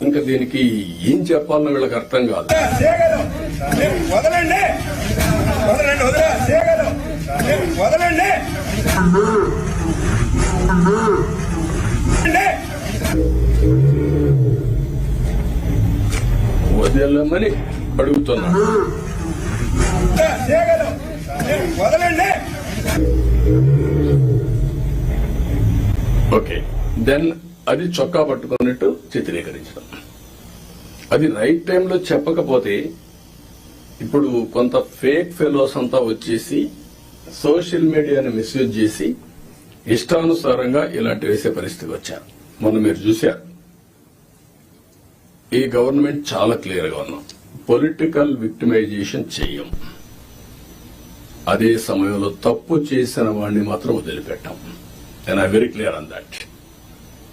ఇంకా దీనికి ఏం చెప్పాలన్న వీళ్ళకి అర్థం కాదు. వదిలేమని వదలండి. ఓకే. దెన్ అది చొక్కా పట్టుకున్నట్టు చిత్రీకరించడం. అది రైట్ టైంలో చెప్పకపోతే ఇప్పుడు కొంత ఫేక్ ఫెలోస్ అంతా వచ్చేసి సోషల్ మీడియాని మిస్యూజ్ చేసి ఇష్టానుసారంగా ఇలాంటి వేసే పరిస్థితికి వచ్చారు. మొన్న మీరు చూశారు. ఈ గవర్నమెంట్ చాలా క్లియర్గా ఉన్నాం పొలిటికల్ విక్టిమైజేషన్ చెయ్యం అదే సమయంలో తప్పు చేసిన వాడిని మాత్రం వదిలిపెట్టాం. నేను I very clear on that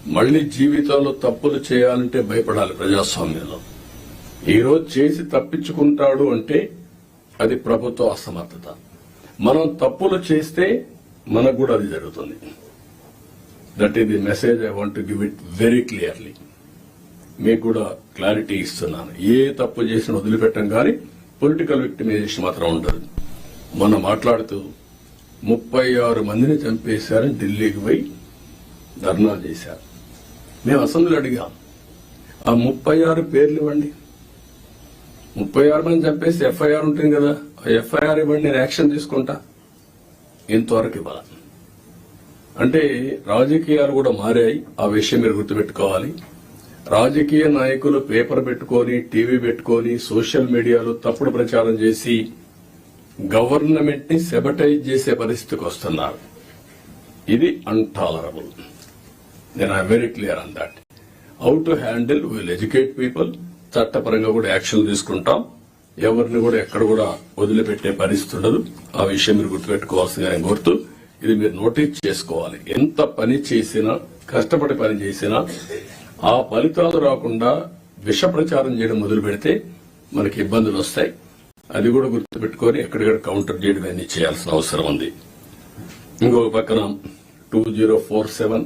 మళ్ళీ జీవితంలో తప్పులు చేయాలంటే భయపడాలి ప్రజాస్వామ్యంలో. ఈరోజు రోజు చేసి తప్పించుకుంటాడు అంటే అది ప్రభుత్వ అసమర్థత. మనం తప్పులు చేస్తే మనకు కూడా అది జరుగుతుంది. దట్ ఈ the message I want give it very clearly మీకు కూడా క్లారిటీ ఇస్తున్నాను. ఏ తప్పు చేసిన వదిలిపెట్టం కానీ పొలిటికల్ విక్టిమైజేషన్ మాత్రం ఉండదు. మొన్న మాట్లాడుతూ ముప్పై ఆరు మందిని చంపేశారని ఢిల్లీకి పోయి ధర్నా చేశారు. మేము అసెంబ్లీ అడిగాం. ఆ ముప్పై ఆరు పేర్లు ఇవ్వండి. ముప్పై ఆరు మంది చెప్పేసి ఎఫ్ఐఆర్ ఉంటుంది కదా ఆ ఎఫ్ఐఆర్ ఇవ్వండి నేను యాక్షన్ తీసుకుంటా. ఇంతవరకు ఇవ్వాలి. అంటే రాజకీయాలు కూడా మారాయి ఆ విషయం మీరు గుర్తుపెట్టుకోవాలి. రాజకీయ నాయకులు పేపర్ పెట్టుకొని టీవీ పెట్టుకొని సోషల్ మీడియాలో తప్పుడు ప్రచారం చేసి గవర్నమెంట్ని సెబటైజ్ చేసే పరిస్థితికి వస్తున్నారు. ఇది అంటాలరబుల్ నేను I very clear on that how to handle will educate people చట్టపరంగా కూడా యాక్షన్ తీసుకుంటాం. ఎవరిని కూడా ఎక్కడ కూడా వదిలిపెట్టే పరిస్థితి ఉండదు. ఆ విషయం మీరు గుర్తుపెట్టుకోవాల్సిందిగా నేను కోరుతూ ఇది మీరు నోటీస్ చేసుకోవాలి. ఎంత పని చేసినా కష్టపడి పని చేసినా ఆ ఫలితాలు రాకుండా విష ప్రచారం చేయడం మొదలు పెడితే మనకి ఇబ్బందులు వస్తాయి. అది కూడా గుర్తుపెట్టుకొని ఎక్కడికక్కడ కౌంటర్ చేయడం అన్ని చేయాల్సిన అవసరం ఉంది. ఇంకొక పక్కన two zero four seven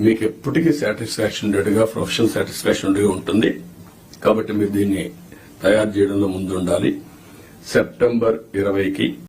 మీకు ఎప్పటికీ సాటిస్ఫాక్షన్ ఉండేట్టుగా ప్రొఫెషనల్ సాటిస్ఫాక్షన్ ఉండేగా ఉంటుంది. కాబట్టి మీరు దీన్ని తయారు చేయడంలో ముందు ఉండాలి సెప్టెంబర్ ఇరవైకి